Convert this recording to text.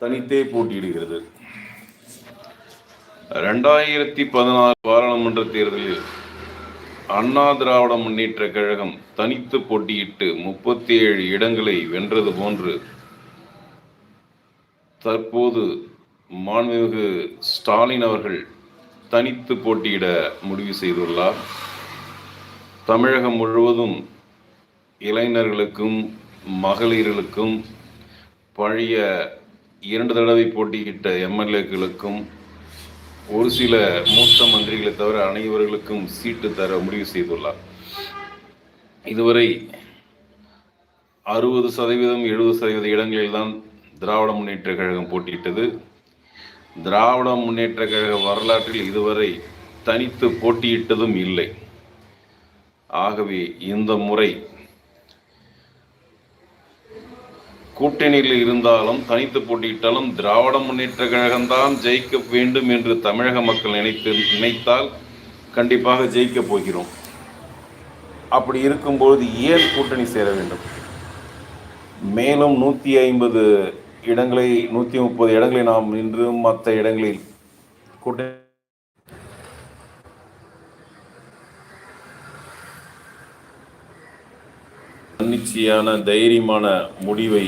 தனித்தே போட்டியிடுகிறது. ரெண்டாயிரத்தி பதினாறு பாராளுமன்ற தேர்தலில் அண்ணா திராவிட முன்னேற்ற கழகம் தனித்து போட்டியிட்டு முப்பத்தி ஏழு இடங்களை வென்றது போன்று தற்போது மாண்புமிகு ஸ்டாலின் அவர்கள் தனித்து போட்டியிட முடிவு செய்துள்ளார். தமிழகம் முழுவதும் இளைஞர்களுக்கும் மகளிர்களுக்கும் பழைய இரண்டு தடவை போட்டியிட்ட எம்எல்ஏக்களுக்கும் ஒரு சில மூத்த மந்திரிகளை தவிர அனைவர்களுக்கும் சீட்டு தர முடிவு செய்துள்ளார். இதுவரை அறுபது சதவீதம் எழுபது சதவீத இடங்களில்தான் திராவிட முன்னேற்ற கழகம் போட்டியிட்டது. திராவிட முன்னேற்ற கழக வரலாற்றில் இதுவரை தனித்து போட்டியிட்டதும் இல்லை. ஆகவே இந்த முறை கூட்டணியில் இருந்தாலும் தனித்து போட்டியிட்டாலும் திராவிட முன்னேற்ற கழகம்தான் ஜெயிக்க வேண்டும் என்று தமிழக மக்கள் நினைத்து நினைத்தால் கண்டிப்பாக ஜெயிக்கப் போகிறோம். அப்படி இருக்கும்பொழுது ஏன் கூட்டணி சேர வேண்டும்? மேலும் நூற்றி ஐம்பது இடங்களை நூற்றி முப்பது இடங்களை நாம் நின்று மற்ற இடங்களில் கூட்டணி தன்னிச்சையான தைரியமான முடிவை